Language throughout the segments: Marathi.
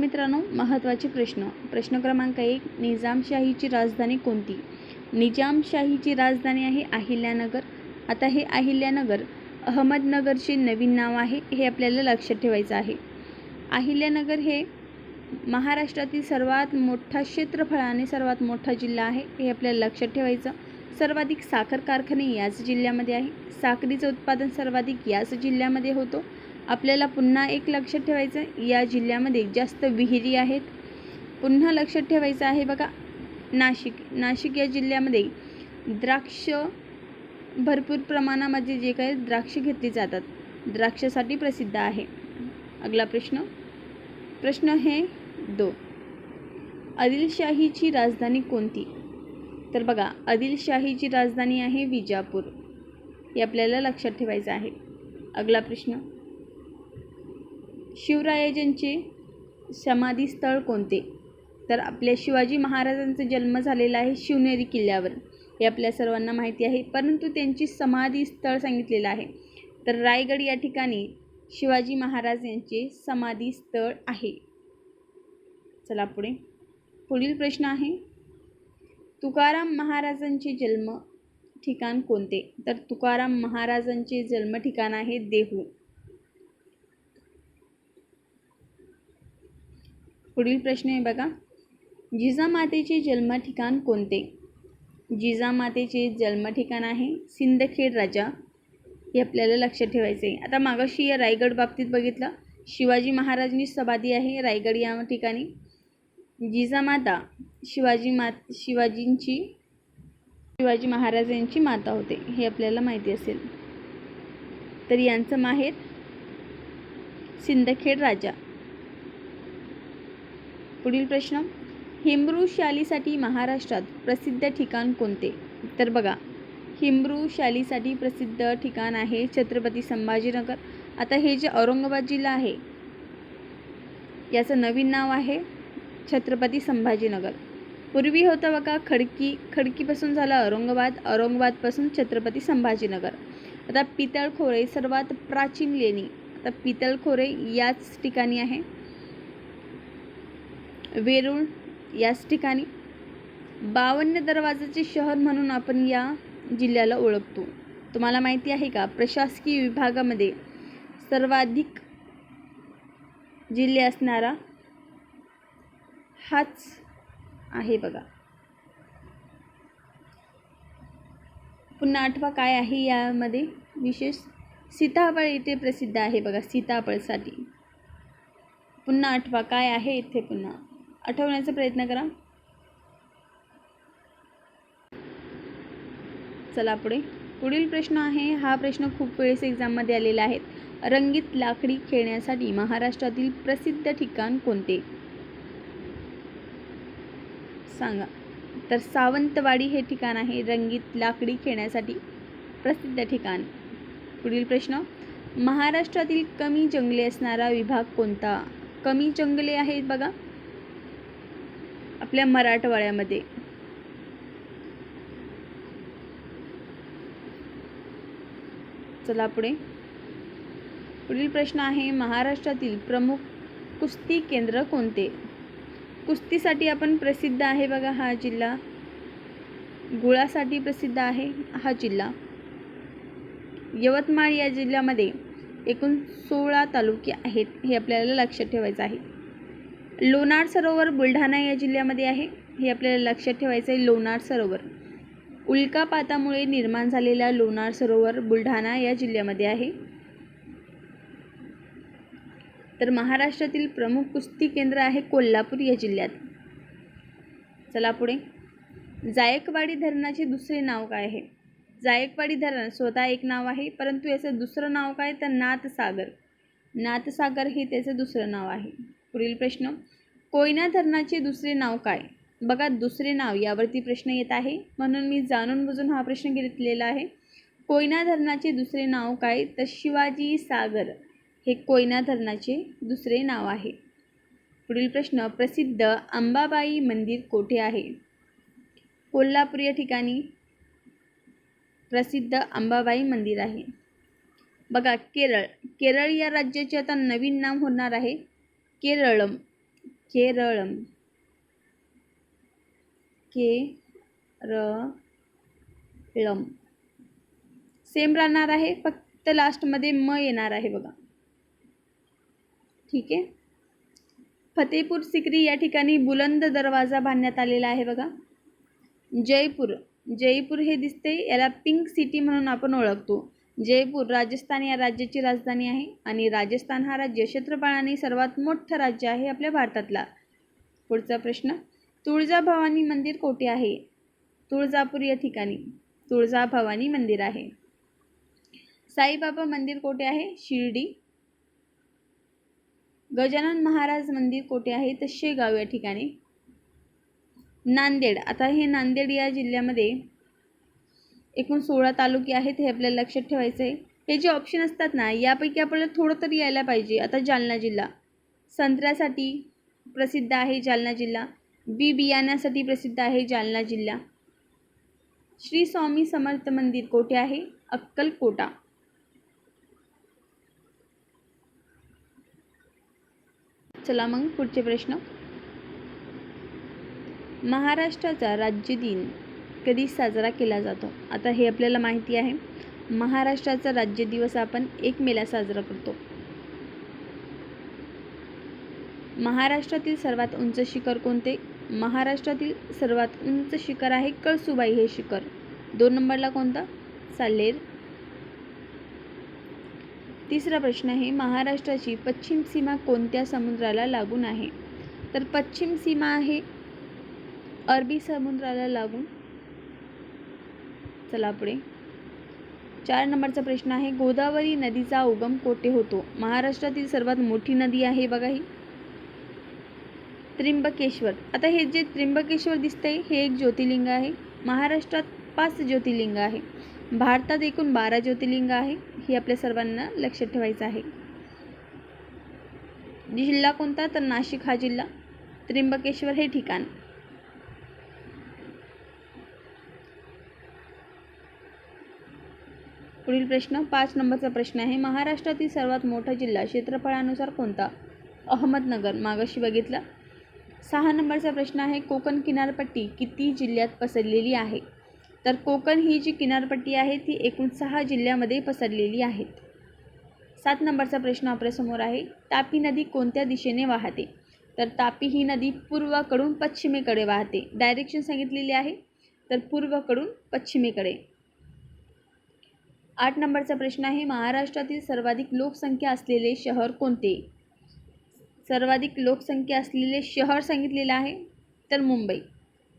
मित्रांनो महत्त्वाचे प्रश्न. प्रश्न क्रमांक एक निजामशाहीची राजधानी कोणती? निजामशाहीची राजधानी आहे अहिल्यानगर. आता हे अहिल्यानगर अहमदनगरचे नवीन नाव आहे हे आपल्याला लक्षात ठेवायचं आहे. अहिल्यानगर हे महाराष्ट्रातील सर्वात मोठा क्षेत्रफळाने सर्वात मोठा जिल्हा आहे हे आपल्याला लक्षात ठेवायचं. सर्वाधिक साखर कारखाने याच जिल्ह्यामध्ये आहे. साखरीचं उत्पादन सर्वाधिक याच जिल्ह्यामध्ये होतो. आपल्याला पुन्हा एक लक्षात ठेवायचं या जिल्ह्यामध्ये जास्त विहिरी आहेत. पुन्हा लक्षात ठेवायचं आहे बघा नाशिक. नाशिक या जिल्ह्यामध्ये द्राक्ष भरपूर प्रमाणामध्ये जे काही द्राक्ष घेतली जातात द्राक्षासाठी प्रसिद्ध आहे. अगला प्रश्न. प्रश्न हे दो. आदिलशाहीची राजधानी कोणती? तर बघा आदिलशाहीची राजधानी आहे विजापूर. हे आपल्याला लक्षात ठेवायचं आहे. अगला प्रश्न. शिवरायाजनचे समाधीस्थळ कोणते? तर आपल्या शिवाजी महाराजांचा जन्म झालेला आहे शिवनेरी किल्ल्यावर. हे आपल्या सर्वांना माहिती आहे. परंतु त्यांची समाधी स्थळ सांगितलेलं आहे. तर रायगड या ठिकाणी शिवाजी महाराज यांचे समाधी स्थळ आहे. चला पुढे. पुढील प्रश्न आहे. तुकाराम महाराजांचे जन्म ठिकाण कोणते? तर तुकाराम महाराजांचे जन्म ठिकाण आहे देहू. पुढील प्रश्न आहे बघा. जिजामातेचे जन्म ठिकाण कोणते? जिजामातेचे जन्मठिकाण आहे सिंदखेड राजा. हे आपल्याला लक्षात ठेवायचं आहे. आता मागाशी या रायगड बाबतीत बघितलं. शिवाजी महाराजांनी समाधी आहे रायगड या ठिकाणी. जिजामाता शिवाजी मात शिवाजींची शिवाजी महाराज यांची माता होते. हे आपल्याला माहिती असेल. तर यांचं माहेर सिंदखेड राजा. पुढील प्रश्न. हिमरू शालीसाठी महाराष्ट्रात प्रसिद्ध ठिकाण कोणते? तर बघा हिमरू शालीसाठी प्रसिद्ध ठिकाण आहे छत्रपती संभाजीनगर. आता हे जे औरंगाबाद जिल्हा आहे याचं नवीन नाव आहे छत्रपती संभाजीनगर. पूर्वी होतं बघा खडकी खडकीपासून झालं औरंगाबाद औरंगाबादपासून छत्रपती संभाजीनगर. आता पितळखोरे सर्वात प्राचीन लेणी. आता पितळखोरे याच ठिकाणी आहे. वेरूळ याच ठिकाणी. बावन्न दरवाजाचे शहर म्हणून आपण या जिल्ह्याला ओळखतो. तुम्हाला माहिती आहे का प्रशासकीय विभागामध्ये सर्वाधिक जिल्हे असणारा हाच आहे बघा. पुन्हा आठवा काय आहे यामध्ये? विशेष सीताफळ इथे प्रसिद्ध आहे बघा सीताफळसाठी. पुन्हा आठवा काय आहे इथे पुन्हा? आठवण्याचा प्रयत्न करा. चला पुढे. पुढील प्रश्न आहे हा प्रश्न खूप वेळेस एक्झाममध्ये आलेला आहे. रंगीत लाकडी खेळण्यासाठी महाराष्ट्रातील प्रसिद्ध ठिकाण कोणते? सांगा. तर सावंतवाडी हे ठिकाण आहे रंगीत लाकडी खेळण्यासाठी प्रसिद्ध ठिकाण. पुढील प्रश्न महाराष्ट्रातील कमी जंगले असणारा विभाग कोणता? कमी जंगले आहेत बघा. आपल्या मराठवाड्यामध्ये. चला पुढे. पुढील प्रश्न आहे महाराष्ट्रातील प्रमुख कुस्ती केंद्र कोणते? कुस्तीसाठी आपण प्रसिद्ध आहे बघा हा जिल्हा. गुळासाठी प्रसिद्ध आहे हा जिल्हा. यवतमाळ या जिल्ह्यामध्ये एकूण सोळा तालुके आहेत हे आपल्याला लक्षात ठेवायचं आहे. लोणार सरोवर बुलढाणा या जिल्ह्यामध्ये आहे. हे आपल्याला लक्षात ठेवायचं आहे लोणार सरोवर. उल्कापातामुळे निर्माण झालेला लोणार सरोवर बुलढाणा या जिल्ह्यामध्ये आहे. तर महाराष्ट्रातील प्रमुख कुस्ती केंद्र आहे कोल्हापूर या जिल्ह्यात. चला पुढे. जायकवाडी धरणाचे दुसरे नाव काय आहे? जायकवाडी धरण स्वतः एक नाव आहे परंतु याचं दुसरं नाव काय? तर नाथसागर. नाथसागर हे त्याचं दुसरं नाव आहे. पुढील प्रश्न. कोयना धरणाचे दुसरे नाव काय? बघा दुसरे नाव यावरती प्रश्न येत आहे. म्हणून मी जाणून बुजून हा प्रश्न घेतलेला आहे. कोयना धरणाचे दुसरे नाव काय? तर शिवाजी सागर हे कोयना धरणाचे दुसरे नाव आहे. पुढील प्रश्न प्रसिद्ध अंबाबाई मंदिर कोठे आहे? कोल्हापूर या ठिकाणी प्रसिद्ध अंबाबाई मंदिर आहे. बघा केरळ. केरळ या राज्याचे आता नवीन नाव होणार आहे. केरळम केरळम के र ळम सेम राहणार आहे फक्त लास्टमध्ये म येणार आहे बघा. ठीक आहे? फतेपूर सिक्री या ठिकाणी बुलंद दरवाजा बांधण्यात आलेला आहे बघा. जयपूर जयपूर हे दिसते याला पिंक सिटी म्हणून आपण ओळखतो. जयपूर राजस्थान या राज्याची राजधानी आहे आणि राजस्थान हा राज्य क्षेत्रफळाने सर्वात मोठं राज्य आहे आपल्या भारतातला. पुढचा प्रश्न तुळजाभवानी मंदिर कोठे आहे? तुळजापूर या ठिकाणी. तुळजाभवानी मंदिर आहे. साईबाबा मंदिर कोठे आहे? शिर्डी. गजानन महाराज मंदिर कोठे आहे? तर शेगाव या ठिकाणी. नांदेड. आता हे नांदेड या जिल्ह्यामध्ये एकूण सोळा तालुके आहेत हे आपल्याला लक्षात ठेवायचं आहे हे जे ऑप्शन असतात ना यापैकी आपल्याला थोडं तरी यायला पाहिजे. आता जालना जिल्हा. संत्र्यासाठी प्रसिद्ध आहे जालना जिल्हा. बी बियाण्यासाठी प्रसिद्ध आहे जालना जिल्हा. श्री स्वामी समर्थ मंदिर कोठे आहे? अक्कलकोटा. चला मग पुढचे प्रश्न. महाराष्ट्राचा राज्य दिन. कधी साजरा केला जातो. आता हे आपल्याला माहिती आहे. महाराष्ट्राचा राज्य दिवस आपण एक मेला साजरा करतो. महाराष्ट्रातील सर्वात उंच शिखर कोणते? महाराष्ट्रातील सर्वात उंच शिखर आहे कळसुबाई हे शिखर. दोन नंबरला कोणता? साल्लेर तिसरा प्रश्न आहे महाराष्ट्राची पश्चिम सीमा कोणत्या समुद्राला लागून आहे? तर पश्चिम सीमा आहे अरबी समुद्राला लागून चला पुढे. चार नंबरचा प्रश्न आहे गोदावरी नदीचा उगम कोठे होतो? महाराष्ट्रातील सर्वात मोठी नदी आहे बघा ही. त्र्यंबकेश्वर. आता हे जे त्र्यंबकेश्वर दिसतंय हे एक ज्योतिर्लिंग आहे. महाराष्ट्रात पाच ज्योतिर्लिंग आहे. भारतात एकूण बारा ज्योतिर्लिंग आहे हे आपल्या सर्वांना लक्षात ठेवायचं आहे. जिल्हा कोणता? तर नाशिक हा जिल्हा. त्र्यंबकेश्वर हे ठिकाण. पुढील प्रश्न पाच नंबरचा प्रश्न आहे. महाराष्ट्रातील सर्वात मोठा जिल्हा क्षेत्रफळानुसार कोणता? अहमदनगर. मागाशी बघितला. सहा नंबरचा प्रश्न आहे कोकण किनारपट्टी किती जिल्ह्यात पसरलेली आहे? तर कोकण ही जी किनारपट्टी आहे ती एकूण सहा जिल्ह्यामध्ये पसरलेली आहेत सात नंबरचा प्रश्न आपल्यासमोर आहे तापी नदी कोणत्या दिशेने वाहते? तर तापी ही नदी पूर्वाकडून पश्चिमेकडे वाहते. डायरेक्शन सांगितलेली आहे. तर पूर्वकडून पश्चिमेकडे. आठ नंबरचा प्रश्न आहे महाराष्ट्रातील सर्वाधिक लोकसंख्या असलेले शहर कोणते? सर्वाधिक लोकसंख्या असलेले शहर सांगितलेलं आहे तर मुंबई.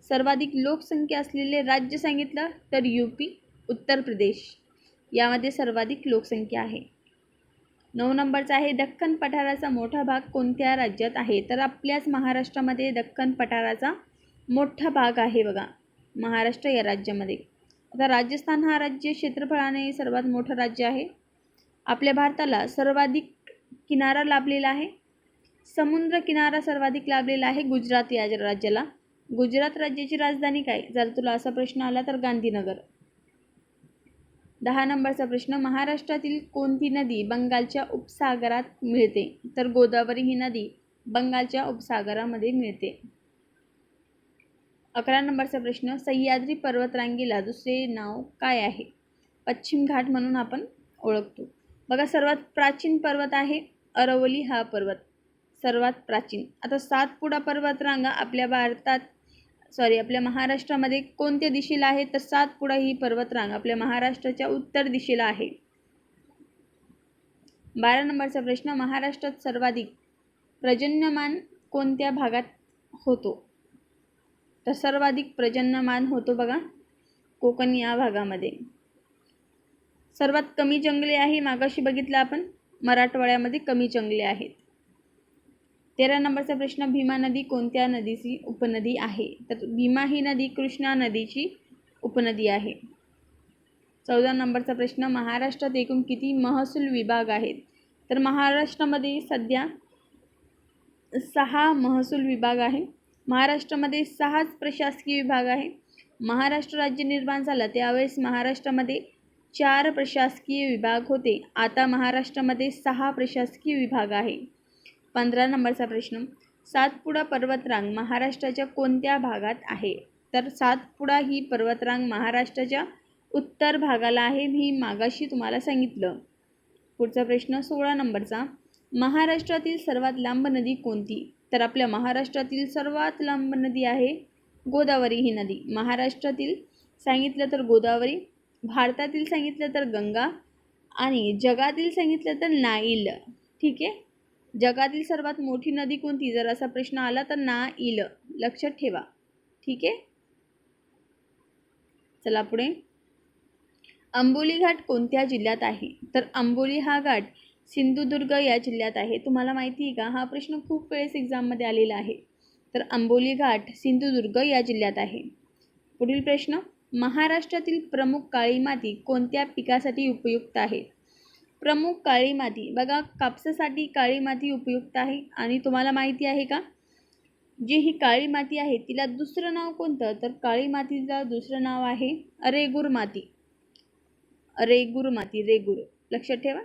सर्वाधिक लोकसंख्या असलेले राज्य सांगितलं तर यू पी उत्तर प्रदेश. यामध्ये सर्वाधिक लोकसंख्या आहे. नऊ नंबरचा आहे दख्खन पठाराचा मोठा भाग कोणत्या राज्यात आहे? तर आपल्याच महाराष्ट्रामध्ये दख्खन पठाराचा मोठा भाग आहे बघा महाराष्ट्र या राज्यामध्ये. आता राजस्थान हा राज्य क्षेत्रफळाने सर्वात मोठं राज्य आहे. आपल्या भारताला सर्वाधिक किनारा लाभलेला आहे. समुद्र किनारा सर्वाधिक लाभलेला आहे गुजरात या राज्याला. गुजरात राज्याची राजधानी काय? जर तुला असा प्रश्न आला तर गांधीनगर. दहा नंबरचा प्रश्न महाराष्ट्रातील कोणती नदी बंगालच्या उपसागरात मिळते? तर गोदावरी ही नदी बंगालच्या उपसागरामध्ये मिळते. अकरा नंबरचा प्रश्न सह्याद्री पर्वतरांगेला दुसरे नाव काय आहे? पश्चिम घाट म्हणून आपण ओळखतो. बघा सर्वात प्राचीन पर्वत आहे अरवली हा पर्वत. सर्वात प्राचीन. आता सातपुडा पर्वतरांगा आपल्या भारतात सॉरी आपल्या महाराष्ट्रामध्ये कोणत्या दिशेला आहे? तर सातपुडा ही पर्वतरांग आपल्या महाराष्ट्राच्या उत्तर दिशेला आहे. बारा नंबरचा प्रश्न महाराष्ट्रात सर्वाधिक प्रजन्यमान कोणत्या भागात होतो? तर सर्वाधिक प्रजन्यमान होतो बघा कोकण या भागामध्ये. सर्वात कमी जंगले आहे मागाशी बघितलं आपण मराठवाड्यामध्ये कमी जंगले आहेत. तेरा नंबरचा प्रश्न भीमा नदी कोणत्या नदीची उपनदी आहे? तर भीमा ही नदी कृष्णा नदीची उपनदी आहे. चौदा नंबरचा प्रश्न महाराष्ट्रात एकूण किती महसूल विभाग आहेत? तर महाराष्ट्रामध्ये सध्या सहा महसूल विभाग आहे महाराष्ट्रामध्ये सहाच प्रशासकीय विभाग आहे. महाराष्ट्र राज्य निर्माण झालं त्यावेळेस महाराष्ट्रामध्ये चार प्रशासकीय विभाग होते. आता महाराष्ट्रामध्ये सहा प्रशासकीय विभाग आहे. पंधरा नंबरचा प्रश्न सातपुडा पर्वतरांग महाराष्ट्राच्या कोणत्या भागात आहे? तर सातपुडा ही पर्वतरांग महाराष्ट्राच्या उत्तर भागाला आहे मी मागाशी तुम्हाला सांगितलं. पुढचा प्रश्न सोळा नंबरचा महाराष्ट्रातील सर्वात लांब नदी कोणती? तर आपल्या महाराष्ट्रातील सर्वात लांब नदी आहे गोदावरी ही नदी. महाराष्ट्रातील सांगितलं तर गोदावरी भारतातील सांगितलं तर गंगा आणि जगातील सांगितलं तर नाईल. ठीक आहे? जगातील सर्वात मोठी नदी कोणती? जर असा प्रश्न आला तर नाईल. लक्षात ठेवा. ठीक आहे? चला पुढे. आंबोली घाट कोणत्या जिल्ह्यात आहे? तर आंबोली हा घाट सिंधुदुर्ग या जिल्ह्यात आहे. तुम्हाला माहिती आहे का? हा प्रश्न खूप वेळेस एक्झाममध्ये आलेला आहे. तर आंबोली घाट सिंधुदुर्ग या जिल्ह्यात आहे. पुढील प्रश्न महाराष्ट्रातील प्रमुख काळी माती कोणत्या पिकासाठी उपयुक्त आहे? प्रमुख काळी माती बघा कापसासाठी काळी माती उपयुक्त आहे आणि तुम्हाला माहिती आहे का? जी ही काळी माती आहे तिला दुसरं नाव कोणतं? तर काळी मातीचं दुसरं नाव आहे रेगूर माती. रेगूर माती रेगूर. लक्षात ठेवा.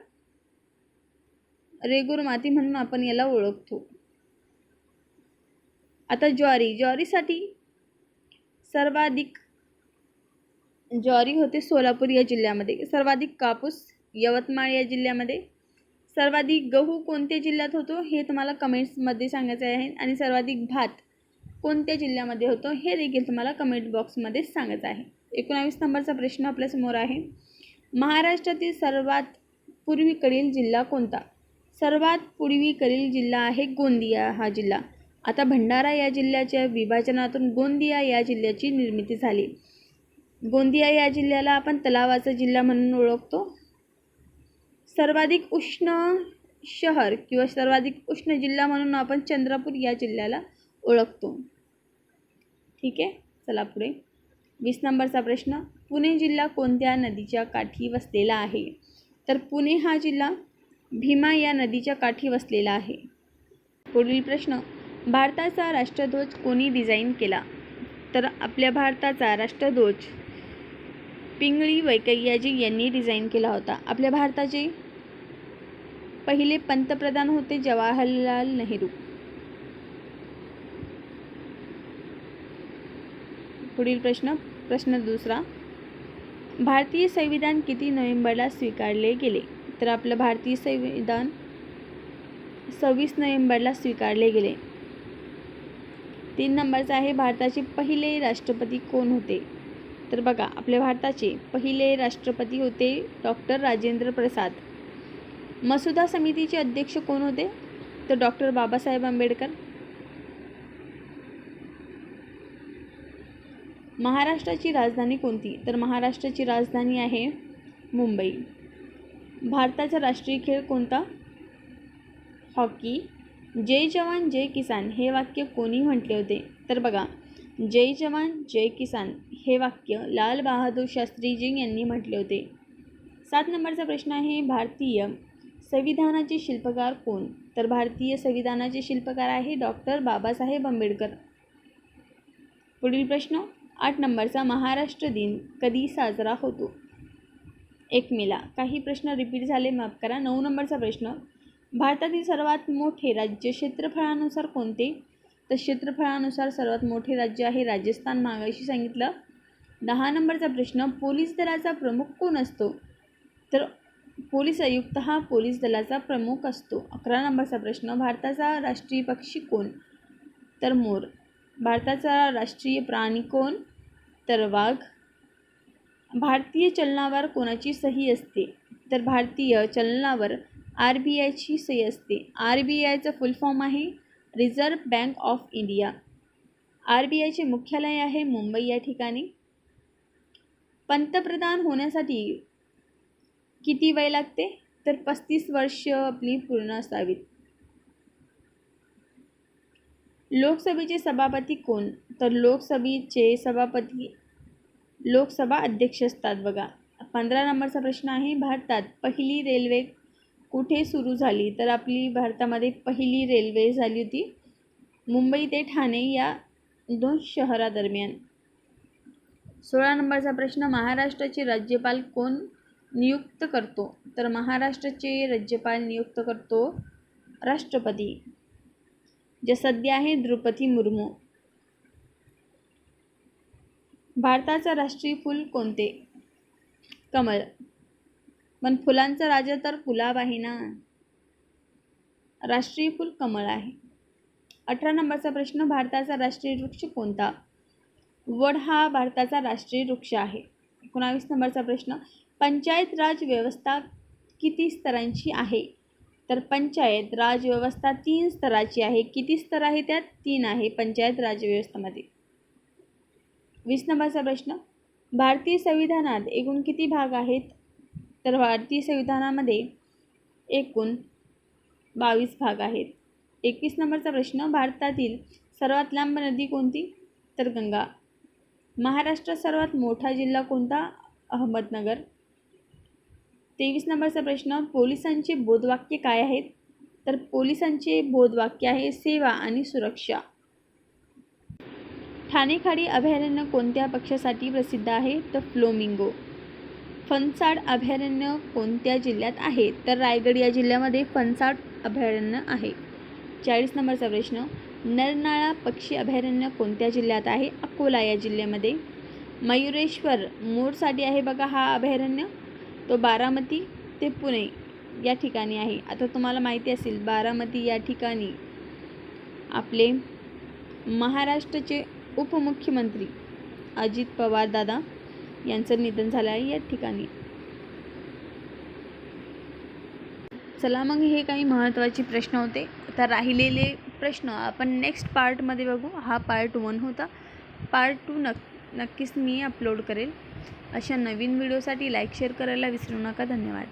रेगूर माती म्हणून आपण याला ओळखतो. आता ज्वारी ज्वारीसाठी सर्वाधिक ज्वारी होते सोलापूर या जिल्ह्यामध्ये. सर्वाधिक कापूस यवतमाळ या जिल्ह्यामध्ये. सर्वाधिक गहू कोणत्या जिल्ह्यात होतो हे तुम्हाला कमेंट्समध्ये सांगायचं आहे आणि सर्वाधिक भात कोणत्या जिल्ह्यामध्ये होतो हे देखील तुम्हाला कमेंट बॉक्समध्ये सांगायचं आहे. एकोणावीस नंबरचा प्रश्न आपल्यासमोर आहे. महाराष्ट्रातील सर्वात पूर्वीकडील जिल्हा कोणता? सर्वात पूर्वीकडील जिल्हा आहे गोंदिया हा जिल्हा. आता भंडारा या जिल्ह्याच्या विभाजनातून गोंदिया या जिल्ह्याची निर्मिती झाली. गोंदिया या जिल्ह्याला आपण तलावाचा जिल्हा म्हणून ओळखतो. सर्वाधिक उष्ण शहर किंवा सर्वाधिक उष्ण जिल्हा म्हणून आपण चंद्रपूर या जिल्ह्याला ओळखतो. ठीक आहे? चला पुढे. वीस नंबरचा प्रश्न पुणे जिल्हा कोणत्या नदीच्या काठी वसलेला आहे? तर पुणे हा जिल्हा भीमा या नदीच्या काठी वसलेला आहे. पुढील प्रश्न भारताचा राष्ट्रध्वज कोणी डिझाईन केला? तर आपल्या भारताचा राष्ट्रध्वज पिंगळी वैकय्याजी यांनी डिझाईन केला होता. आपल्या भारताचे पहिले पंतप्रधान होते जवाहरलाल नेहरू. पुढील प्रश्न प्रश्न दुसरा भारतीय संविधान किती नोव्हेंबरला स्वीकारले गेले? तर आपलं भारतीय संविधान सव्वीस नोव्हेंबरला स्वीकारले गेले. तीन नंबरचं आहे भारताचे पहिले राष्ट्रपती कोण होते? तर बघा आपल्या भारताचे पहिले राष्ट्रपती होते डॉक्टर राजेंद्र प्रसाद. मसुदा समितीचे अध्यक्ष कोण होते? तर डॉक्टर बाबासाहेब आंबेडकर. महाराष्ट्राची राजधानी कोणती? तर महाराष्ट्राची राजधानी आहे मुंबई. भारताचा राष्ट्रीय खेळ कोणता? हॉकी. जय जवान जय किसान हे वाक्य कोणी म्हटले होते. तर बघा जय जवान जय किसान हे वाक्य लाल बहादूर शास्त्रीजी यांनी म्हटले होते. सात नंबरचा प्रश्न आहे भारतीय संविधानाचे शिल्पकार कोण? तर भारतीय संविधानाचे शिल्पकार आहे डॉक्टर बाबासाहेब आंबेडकर. पुढील प्रश्न आठ नंबरचा महाराष्ट्र दिन कधी साजरा होतो? एक मेला. काही प्रश्न रिपीट झाले माफ करा. नऊ नंबरचा प्रश्न. भारतातील सर्वात मोठे राज्य क्षेत्रफळानुसार कोणते? तर क्षेत्रफळानुसार सर्वात मोठे राज्य आहे राजस्थान मागाशी सांगितलं. दहा नंबरचा प्रश्न पोलीस दलाचा प्रमुख कोण असतो? तर पोलीस आयुक्त हा पोलीस दलाचा प्रमुख असतो. अकरा नंबरचा प्रश्न भारताचा राष्ट्रीय पक्षी कोण? तर मोर. भारताचा राष्ट्रीय प्राणी कोण? तर वाघ. भारतीय चलनावर कोणाची सही असते? तर भारतीय चलनावर आर बी आयची सही असते. आर बी आयचं फुल फॉर्म आहे reserve bank of India. R B आयचे मुख्यालय आहे मुंबई या ठिकाणी. पंतप्रधान होण्यासाठी किती वय लागते? तर पस्तीस वर्ष आपली पूर्ण असावीत. लोकसभेचे सभापती कोण? तर लोकसभेचे सभापती लोकसभा अध्यक्ष असतात बघा. पंधरा नंबरचा प्रश्न आहे भारतात पहिली रेल्वे कुठे सुरू झाली? तर आपली भारतामध्ये पहिली रेल्वे झाली होती मुंबई ते ठाणे या दोन शहरादरम्यान. सोळा नंबरचा प्रश्न महाराष्ट्राचे राज्यपाल कोण नियुक्त करतो? तर महाराष्ट्राचे राज्यपाल नियुक्त करतो राष्ट्रपती. जे सध्या आहे द्रौपदी मुर्मू. भारताचं राष्ट्रीय फूल कोणते? कमळ. पण फुलांचा राजा तर गुलाब आहे ना? राष्ट्रीय फूल कमळ आहे. अठरा नंबरचा प्रश्न भारताचा राष्ट्रीय वृक्ष कोणता? वड हा भारताचा राष्ट्रीय वृक्ष आहे. एकोणावीस नंबरचा प्रश्न पंचायत राज व्यवस्था किती स्तरांची आहे? तर पंचायत राज व्यवस्था तीन स्तराची आहे. किती स्तर आहे त्यात? तीन आहे पंचायत राजव्यवस्थेमध्ये वीस नंबरचा प्रश्न. भारतीय संविधानात एकूण किती भाग आहेत? तर भारतीय संविधानामध्ये एकूण बावीस भाग आहेत. एकवीस नंबरचा प्रश्न भारतातील सर्वात लांब नदी कोणती? तर गंगा. महाराष्ट्रात सर्वात मोठा जिल्हा कोणता? अहमदनगर. तेवीस नंबरचा प्रश्न पोलिसांचे बोधवाक्य काय आहेत? तर पोलिसांचे बोधवाक्य आहे सेवा आणि सुरक्षा. ठाणे खाडी अभयारण्य कोणत्या पक्षासाठी प्रसिद्ध आहे? तर फ्लोमिंगो. फणसाड अभयारण्य कोणत्या जिल्ह्यात आहे? तर रायगड या जिल्ह्यामध्ये फणसाड अभयारण्य आहे. चाळीस नंबरचा प्रश्न. नरनाळा पक्षी अभयारण्य कोणत्या जिल्ह्यात आहे? अकोला या जिल्ह्यामध्ये. मयुरेश्वर मोरसाठी आहे बघा हा अभयारण्य. तो बारामती ते पुणे या ठिकाणी आहे. आता तुम्हाला माहिती असेल बारामती या ठिकाणी आपले महाराष्ट्राचे उपमुख्यमंत्री अजित पवार दादा यांचं निधन झालं आहे या ठिकाणी. चला मग हे काही महत्त्वाचे प्रश्न होते. आता राहिलेले प्रश्न आपण नेक्स्ट पार्टमध्ये बघू. हा पार्ट वन होता. पार्ट टू नक् नक्कीच मी अपलोड करेल. अशा नवीन व्हिडिओसाठी लाईक शेअर करायला विसरू नका. धन्यवाद.